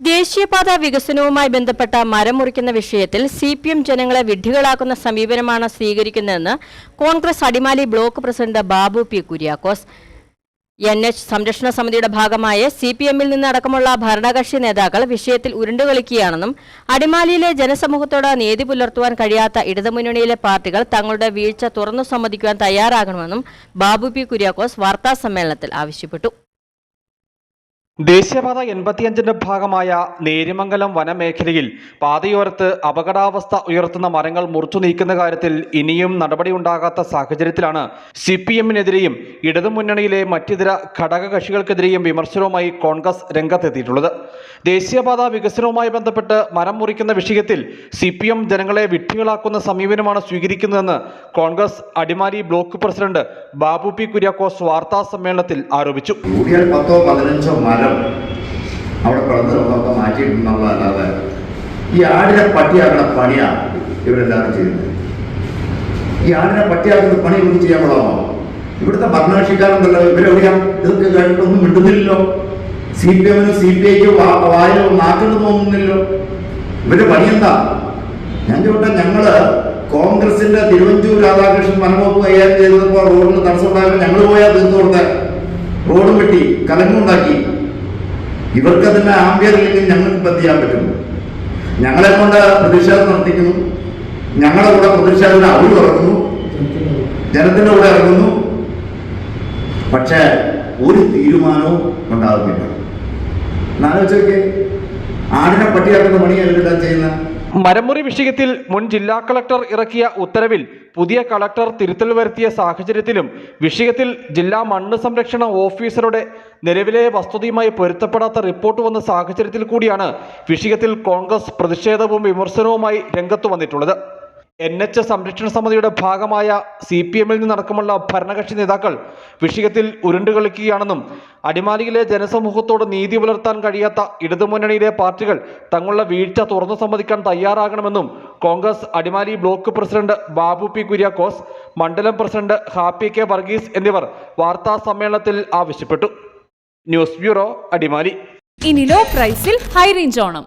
ദേശീയപാത വികസനവുമായി ബന്ധപ്പെട്ട മരം മുറിക്കുന്ന വിഷയത്തിൽ സി പി എം ജനങ്ങളെ വിഡ്ഢികളാക്കുന്ന സമീപനമാണ് സ്വീകരിക്കുന്നതെന്ന് Congress Adimali block president Babu P Kuriakose. N H സംരക്ഷണ സമിതിയുടെ ഭാഗമായ സി പി എമ്മിൽ നിന്നടക്കമുള്ള ഭരണകക്ഷി നേതാക്കൾ വിഷയത്തിൽ ഉരുണ്ടുകളിക്കുകയാണെന്നും അടിമാലിയിലെ ജനസമൂഹത്തോട് നീതി പുലർത്തുവാൻ കഴിയാത്ത ഇടതുമുന്നണിയിലെ പാർട്ടികൾ തങ്ങളുടെ വീഴ്ച തുറന്നു സമ്മതിക്കുവാൻ തയ്യാറാകണമെന്നും ബാബു പി കുര്യാക്കോസ് വാർത്താസമ്മേളനത്തിൽ ആവശ്യപ്പെട്ടു. ദേശീയപാത എൺപത്തിയഞ്ചിന്റെ ഭാഗമായ നേരിമംഗലം വനമേഖലയിൽ പാതയോരത്ത് അപകടാവസ്ഥ ഉയർത്തുന്ന മരങ്ങൾ മുറിച്ചു നീക്കുന്ന കാര്യത്തിൽ ഇനിയും നടപടിയുണ്ടാകാത്ത സാഹചര്യത്തിലാണ് സി പി എമ്മിനെതിരെയും ഇടതുമുന്നണിയിലെ മറ്റിതര ഘടകകക്ഷികൾക്കെതിരെയും വിമർശനവുമായി കോൺഗ്രസ് രംഗത്തെത്തിയിട്ടുള്ളത്. ദേശീയപാത വികസനവുമായി ബന്ധപ്പെട്ട് മരം മുറിക്കുന്ന വിഷയത്തിൽ സി പി എം ജനങ്ങളെ വിഡ്ഢികളാക്കുന്ന സമീപനമാണ് സ്വീകരിക്കുന്നതെന്ന് Congress Adimali block president Babu P Kuriakose വാർത്താ സമ്മേളനത്തിൽ ആരോപിച്ചു. മരം അവിടെ പിറന്നു കിടന്നൊക്കെ മാറ്റിയിട്ടുണ്ടെന്നുള്ളതല്ലാതെ ഈ ആടിനെ പട്ടിയാക്കുന്ന പണിയാണ് ഇവരെല്ലാവരും ചെയ്യുന്നത്. ഈ ആടിനെ പട്ടിയാക്കുന്ന പണി ഇവർക്ക് ചെയ്യാൻ കൊള്ളാമോ? ഇവിടുത്തെ ഭരണകക്ഷിക്കാരെന്നല്ല ഇവരെവിടെയാ ഇതൊക്കെ കേട്ടിട്ടൊന്നും മിണ്ടുന്നില്ലല്ലോ. സി പി എമ്മിനും സി പി ഐക്കും വായോ നാട്ടിൽ തോന്നുന്നില്ലല്ലോ. ഇവരുടെ പണിയെന്താ ഞാൻ ചോട്ടെ ഞങ്ങൾ കോൺഗ്രസിന്റെ തിരുവഞ്ചൂർ രാധാകൃഷ്ണൻ വനംവകുപ്പ് കൈകാര്യം ചെയ്തപ്പോൾ റോഡിന് തടസ്സമുണ്ടായപ്പോൾ ഞങ്ങൾ പോയാൽ തീർത്തു കൊടുത്തേ. റോഡും വെട്ടി കലങ്ങുണ്ടാക്കി ഇവർക്ക് അതിന്റെ ആംബിയറിലേക്ക് ഞങ്ങൾക്ക് ഇപ്പം ചെയ്യാൻ പറ്റും ഞങ്ങളെ കൊണ്ട് പ്രതിഷേധം നടത്തിക്കുന്നു. ഞങ്ങളുടെ കൂടെ പ്രതിഷേധത്തിന് അവർ ഇറങ്ങുന്നു. ജനത്തിന്റെ കൂടെ ഇറങ്ങുന്നു. പക്ഷേ ഒരു തീരുമാനവും ഉണ്ടാകുന്നില്ല. എന്നാലോചിച്ചൊക്കെ ആടിനെ പട്ടിയാക്കുന്ന പണിയാണ് ഇവരെല്ലാം ചെയ്യുന്നത്. മരമുറി വിഷയത്തിൽ മുൻ ജില്ലാ കളക്ടർ ഇറക്കിയ ഉത്തരവിൽ പുതിയ കളക്ടർ തിരുത്തൽ വരുത്തിയ സാഹചര്യത്തിലും വിഷയത്തിൽ ജില്ലാ മണ്ണ് സംരക്ഷണ ഓഫീസറുടെ നിലവിലെ വസ്തുതയുമായി പൊരുത്തപ്പെടാത്ത റിപ്പോർട്ട് വന്ന സാഹചര്യത്തിൽ കൂടിയാണ് വിഷയത്തിൽ കോൺഗ്രസ് പ്രതിഷേധവും വിമർശനവുമായി രംഗത്തു വന്നിട്ടുള്ളത്. എൻ എച്ച് സംരക്ഷണ സമിതിയുടെ ഭാഗമായ സി പി എമ്മിൽ നിന്നടക്കമുള്ള ഭരണകക്ഷി നേതാക്കൾ വിഷയത്തിൽ ഉരുണ്ടുകളിക്കുകയാണെന്നും അടിമാലിയിലെ ജനസമൂഹത്തോട് നീതി പുലർത്താൻ കഴിയാത്ത ഇടതുമുന്നണിയിലെ പാർട്ടികൾ തങ്ങളുടെ വീഴ്ച തുറന്നു സമ്മതിക്കാൻ തയ്യാറാകണമെന്നും Congress Adimali block president Babu P Kuriakose മണ്ഡലം പ്രസിഡന്റ് ഹാപ്പി കെ വർഗീസ് എന്നിവർ വാർത്താ സമ്മേളനത്തിൽ ആവശ്യപ്പെട്ടു. News bureau Adimali. ഇനി ലോ പ്രൈസിൽ ഹൈ റേഞ്ച് ഓണം.